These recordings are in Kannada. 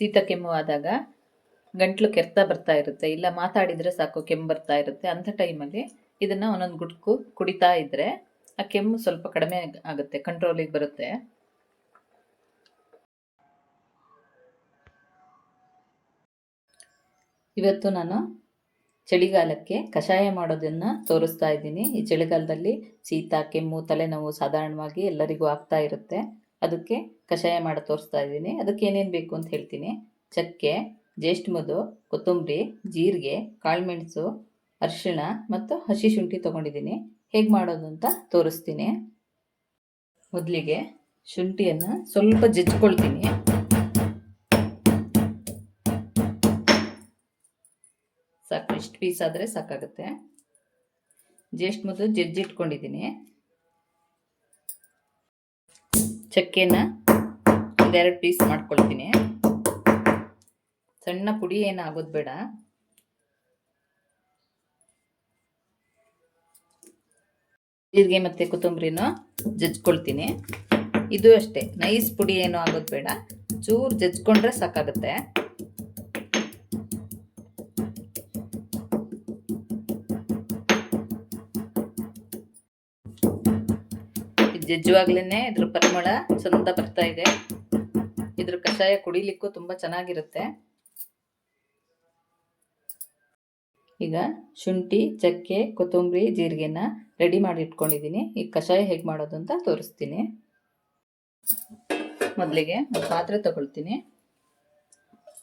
ಶೀತ ಕೆಮ್ಮು ಆದಾಗ ಗಂಟ್ಲು ಕೆರ್ತಾ ಬರ್ತಾ ಇರುತ್ತೆ, ಇಲ್ಲ ಮಾತಾಡಿದರೆ ಸಾಕು, ಕೆಮ್ಮು ಬರ್ತಾ ಇರುತ್ತೆ, ಅಂಥ ಟೈಮಲ್ಲಿ ಇದನ್ನು ಒಂದೊಂದು ಗುಟ್ಕು ಕುಡಿತಾ ಇದ್ದರೆ ಆ ಕೆಮ್ಮು ಸ್ವಲ್ಪ ಕಡಿಮೆ ಆಗ್- ಆಗುತ್ತೆ ಕಂಟ್ರೋಲಿಗೆ ಬರುತ್ತೆ. ಇವತ್ತು ನಾನು ಚಳಿಗಾಲಕ್ಕೆ ಕಷಾಯ ಮಾಡೋದನ್ನು ತೋರಿಸ್ತಾ ಇದ್ದೀನಿ. ಈ ಚಳಿಗಾಲದಲ್ಲಿ ಶೀತ ಕೆಮ್ಮು, ತಲೆನೋವು ಸಾಧಾರಣವಾಗಿ ಎಲ್ಲರಿಗೂ ಆಗ್ತಾ ಇರುತ್ತೆ. ಅದಕ್ಕೆ ಕಷಾಯ ಮಾಡಿ ತೋರಿಸ್ತಾ ಇದ್ದೀನಿ. ಅದಕ್ಕೆ ಏನೇನು ಬೇಕು ಅಂತ ಹೇಳ್ತೀನಿ. ಚಕ್ಕೆ ಜೇಷ್ಠಮದು ಕೊತ್ತಂಬರಿ, ಜೀರಿಗೆ ಕಾಳುಮೆಣಸು ಅರಿಶಿಣ ಮತ್ತು ಹಸಿ ಶುಂಠಿ ತೊಗೊಂಡಿದ್ದೀನಿ. ಹೇಗೆ ಮಾಡೋದು ಅಂತ ತೋರಿಸ್ತೀನಿ. ಮೊದಲಿಗೆ ಶುಂಠಿಯನ್ನು ಸ್ವಲ್ಪ ಜಜ್ಜಿಕೊಳ್ತೀನಿ ಸಾಕು, ಇಷ್ಟು ಪೀಸ್ ಆದರೆ ಸಾಕಾಗುತ್ತೆ. ಜೇಸ್ಟ್ ಮೊದಲು ಜಜ್ಜಿಟ್ಕೊಂಡಿದ್ದೀನಿ. ಚಕ್ಕೆನ ಒಂದೆರಡು ಪೀಸ್ ಮಾಡ್ಕೊಳ್ತೀನಿ. ಸಣ್ಣ ಪುಡಿ ಏನು ಆಗೋದು ಬೇಡ. ಜೀರಿಗೆ ಮತ್ತು ಕೊತ್ತಂಬರಿನೂ ಜಜ್ಕೊಳ್ತೀನಿ. ಇದು ಅಷ್ಟೇ. ನೈಸ್ ಪುಡಿ ಏನೂ ಆಗೋದು ಬೇಡ. ಚೂರು ಜಜ್ಕೊಂಡ್ರೆ ಸಾಕಾಗುತ್ತೆ. ಜಜ್ಜುವಾಗ್ಲೇ ಇದ್ರ ಪರಿಮಳ ಚಂದ ಬರ್ತಾ ಇದೆ. ಇದ್ರ ಕಷಾಯ ಕುಡಿಲಿಕ್ಕೂ ತುಂಬ ಚೆನ್ನಾಗಿರುತ್ತೆ. ಈಗ ಶುಂಠಿ, ಚಕ್ಕೆ, ಕೊತ್ತಂಬರಿ, ಜೀರಿಗೆನ ರೆಡಿ ಮಾಡಿ ಇಟ್ಕೊಂಡಿದ್ದೀನಿ. ಈ ಕಷಾಯ ಹೇಗೆ ಮಾಡೋದು ಅಂತ ತೋರಿಸ್ತೀನಿ. ಮೊದಲಿಗೆ ಒಂದು ಪಾತ್ರೆ ತಗೊಳ್ತೀನಿ.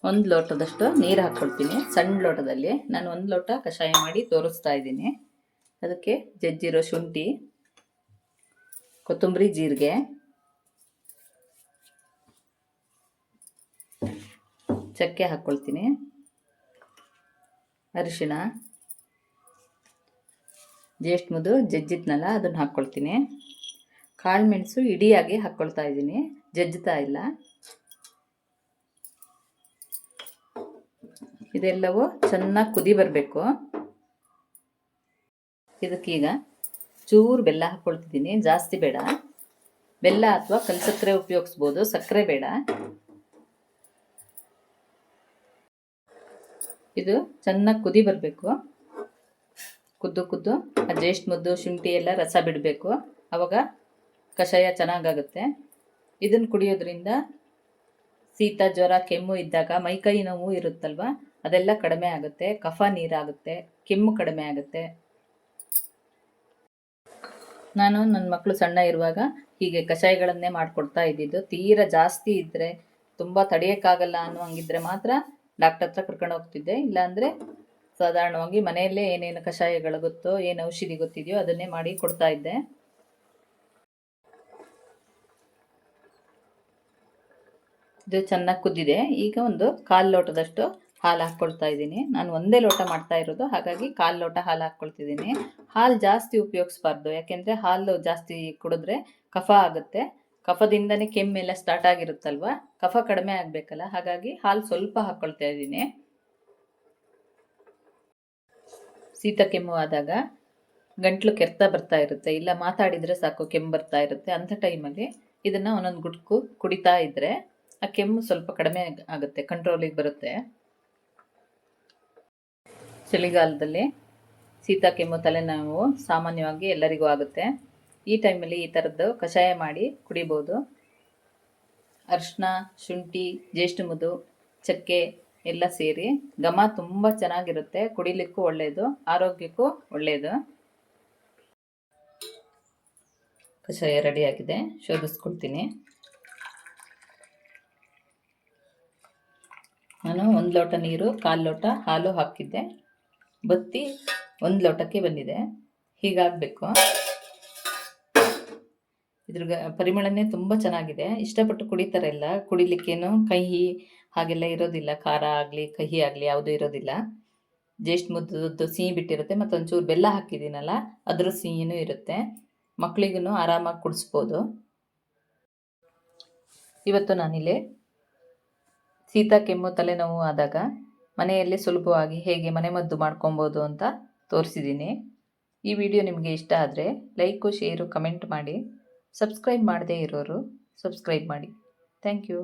ಒಂದು ಲೋಟದಷ್ಟು ನೀರು ಹಾಕ್ಕೊಳ್ತೀನಿ ಸಣ್ಣ ಲೋಟದಲ್ಲಿ ನಾನು ಒಂದು ಲೋಟ ಕಷಾಯ ಮಾಡಿ ತೋರಿಸ್ತಾ ಇದ್ದೀನಿ. ಅದಕ್ಕೆ ಜಜ್ಜಿರೋ ಶುಂಠಿ. ಕೊತ್ತಂಬರಿ ಜೀರಿಗೆ. ಚಕ್ಕೆ ಹಾಕ್ಕೊಳ್ತೀನಿ ಅರಿಶಿಣ. ಜೇಷ್ಠಮದು ಜಜ್ಜಿದ್ನಲ್ಲ, ಅದನ್ನು ಹಾಕ್ಕೊಳ್ತೀನಿ ಕಾಳು ಮೆಣಸು ಇಡಿಯಾಗಿ ಹಾಕ್ಕೊಳ್ತಾ ಇದ್ದೀನಿ. ಜಜ್ಜುತ್ತಾ ಇಲ್ಲ. ಇದೆಲ್ಲವೂ ಚೆನ್ನಾಗಿ ಕುದಿ ಬರಬೇಕು. ಇದಕ್ಕೀಗ ಚೂರು ಬೆಲ್ಲ ಹಾಕ್ಕೊಳ್ತಿದ್ದೀನಿ ಜಾಸ್ತಿ ಬೇಡ. ಬೆಲ್ಲ ಅಥವಾ ಕಲ್ ಸಕ್ಕರೆ ಉಪಯೋಗಿಸ್ಬೋದು. ಸಕ್ಕರೆ ಬೇಡ. ಇದು ಚೆನ್ನಾಗಿ ಕುದಿ ಬರಬೇಕು. ಕುದ್ದು ಕುದ್ದು ಆ ಮುದ್ದು, ಶುಂಠಿ ಎಲ್ಲ ರಸ ಬಿಡಬೇಕು. ಆವಾಗ ಕಷಾಯ ಚೆನ್ನಾಗಾಗುತ್ತೆ. ಇದನ್ನು ಕುಡಿಯೋದ್ರಿಂದ ಶೀತ, ಜ್ವರ, ಕೆಮ್ಮು ಇದ್ದಾಗ ಮೈಕೈ ನೋವು ಇರುತ್ತಲ್ವ? ಅದೆಲ್ಲ ಕಡಿಮೆ ಆಗುತ್ತೆ. ಕಫ ನೀರಾಗುತ್ತೆ. ಕೆಮ್ಮು ಕಡಿಮೆ ಆಗುತ್ತೆ. ನಾನು ನನ್ನ ಮಕ್ಕಳು ಸಣ್ಣ ಇರುವಾಗ ಹೀಗೆ ಕಷಾಯಗಳನ್ನೇ ಮಾಡಿಕೊಡ್ತಾ ಇದ್ದಿದ್ದು. ತೀರಾ ಜಾಸ್ತಿ ಇದ್ರೆ ತುಂಬ ತಡೆಯೋಕ್ಕಾಗಲ್ಲ ಅನ್ನೋ ಹಂಗಿದ್ರೆ ಮಾತ್ರ ಡಾಕ್ಟರ್ ಹತ್ರ ಕರ್ಕೊಂಡು ಹೋಗ್ತಿದ್ದೆ. ಇಲ್ಲಾಂದ್ರೆ ಸಾಧಾರಣವಾಗಿ ಮನೆಯಲ್ಲೇ ಏನೇನು ಕಷಾಯಗಳು ಗೊತ್ತೋ, ಏನು ಔಷಧಿ ಗೊತ್ತಿದೆಯೋ ಅದನ್ನೇ ಮಾಡಿ ಕೊಡ್ತಾ ಇದ್ದೆ. ಇದು ಚೆನ್ನಾಗಿ ಕುದ್ದಿದೆ. ಈಗ ಒಂದು ಕಾಲು ಲೋಟದಷ್ಟು ಹಾಲು ಹಾಕ್ಕೊಳ್ತಾ ಇದ್ದೀನಿ. ನಾನು ಒಂದೇ ಲೋಟ ಮಾಡ್ತಾ ಇರೋದು. ಹಾಗಾಗಿ ಕಾಲು ಲೋಟ ಹಾಲು ಹಾಕ್ಕೊಳ್ತಿದ್ದೀನಿ. ಹಾಲು ಜಾಸ್ತಿ ಉಪಯೋಗಿಸ್ಬಾರ್ದು. ಯಾಕೆಂದರೆ ಹಾಲು ಜಾಸ್ತಿ ಕುಡಿದ್ರೆ ಕಫ ಆಗುತ್ತೆ. ಕಫದಿಂದನೇ ಕೆಮ್ಮೆಲ್ಲ ಸ್ಟಾರ್ಟ್ ಆಗಿರುತ್ತಲ್ವ? ಕಫ ಕಡಿಮೆ ಆಗಬೇಕಲ್ಲ. ಹಾಗಾಗಿ ಹಾಲು ಸ್ವಲ್ಪ ಹಾಕ್ಕೊಳ್ತಾ ಇದ್ದೀನಿ. ಶೀತ ಕೆಮ್ಮು ಆದಾಗ ಗಂಟ್ಲು ಕೆರ್ತಾ ಬರ್ತಾ ಇರುತ್ತೆ. ಇಲ್ಲ ಮಾತಾಡಿದರೆ ಸಾಕು, ಕೆಮ್ಮು ಬರ್ತಾ ಇರುತ್ತೆ. ಅಂಥ ಟೈಮಲ್ಲಿ ಇದನ್ನು ಒಂದೊಂದು ಗುಟ್ಕು ಕುಡಿತಾ ಇದ್ದರೆ ಆ ಕೆಮ್ಮು ಸ್ವಲ್ಪ ಕಡಿಮೆ ಆಗುತ್ತೆ. ಕಂಟ್ರೋಲಿಗೆ ಬರುತ್ತೆ. ಚಳಿಗಾಲದಲ್ಲಿ ಶೀತ ಕೆಮ್ಮು ತಲೆನೋವು ಸಾಮಾನ್ಯವಾಗಿ ಎಲ್ಲರಿಗೂ ಆಗುತ್ತೆ. ಈ ಟೈಮಲ್ಲಿ ಈ ಥರದ್ದು ಕಷಾಯ ಮಾಡಿ ಕುಡಿಬೋದು. ಅರಿಶಿನ ಶುಂಠಿ ಜೇಷ್ಠಮುದು ಚಕ್ಕೆ ಎಲ್ಲ ಸೇರಿ ಘಮ ತುಂಬ ಚೆನ್ನಾಗಿರುತ್ತೆ. ಕುಡಿಲಿಕ್ಕೂ ಒಳ್ಳೆಯದು ಆರೋಗ್ಯಕ್ಕೂ ಒಳ್ಳೆಯದು ಕಷಾಯ ರೆಡಿಯಾಗಿದೆ ಶೋಧಿಸ್ಕೊಡ್ತೀನಿ. ನಾನು ಒಂದು ಲೋಟ ನೀರು, ಕಾಲು ಲೋಟ ಹಾಲು ಹಾಕಿದ್ದೆ. ಬತ್ತಿ ಒಂದು ಲೋಟಕ್ಕೆ ಬಂದಿದೆ. ಹೀಗಾಗಬೇಕು. ಇದ್ರ ಪರಿಮಳನೇ ತುಂಬ ಚೆನ್ನಾಗಿದೆ. ಇಷ್ಟಪಟ್ಟು ಕುಡಿತಾರೆ ಎಲ್ಲ ಕುಡಿಲಿಕ್ಕೇನು? ಕಹಿ ಹಾಗೆಲ್ಲ ಇರೋದಿಲ್ಲ. ಖಾರ ಆಗಲಿ, ಕಹಿ ಆಗಲಿ ಯಾವುದೂ ಇರೋದಿಲ್ಲ. ಜೇಷ್ಠ ಮುದ್ದದ್ದು ಸಿಹಿ ಬಿಟ್ಟಿರುತ್ತೆ. ಮತ್ತು ಒಂಚೂರು ಬೆಲ್ಲ ಹಾಕಿದ್ದೀನಲ್ಲ, ಅದರ ಸಿಹಿನೂ ಇರುತ್ತೆ. ಮಕ್ಕಳಿಗೂ ಆರಾಮಾಗಿ ಕುಡಿಸ್ಬೋದು. ಇವತ್ತು ನಾನಿಲ್ಲಿ ಶೀತ ಕೆಮ್ಮು ತಲೆನೋವು ಆದಾಗ ಮನೆಯಲ್ಲಿ ಸುಲಭವಾಗಿ ಹೇಗೆ ಮನೆಮದ್ದು ಮಾಡ್ಕೊಬೋದು ಅಂತ ತೋರಿಸಿದ್ದೀನಿ. ಈ ವಿಡಿಯೋ ನಿಮಗೆ ಇಷ್ಟ ಆದರೆ ಲೈಕು, ಶೇರು, ಕಮೆಂಟ್ ಮಾಡಿ. ಸಬ್ಸ್ಕ್ರೈಬ್ ಮಾಡದೇ ಇರೋರು ಸಬ್ಸ್ಕ್ರೈಬ್ ಮಾಡಿ. Thank you.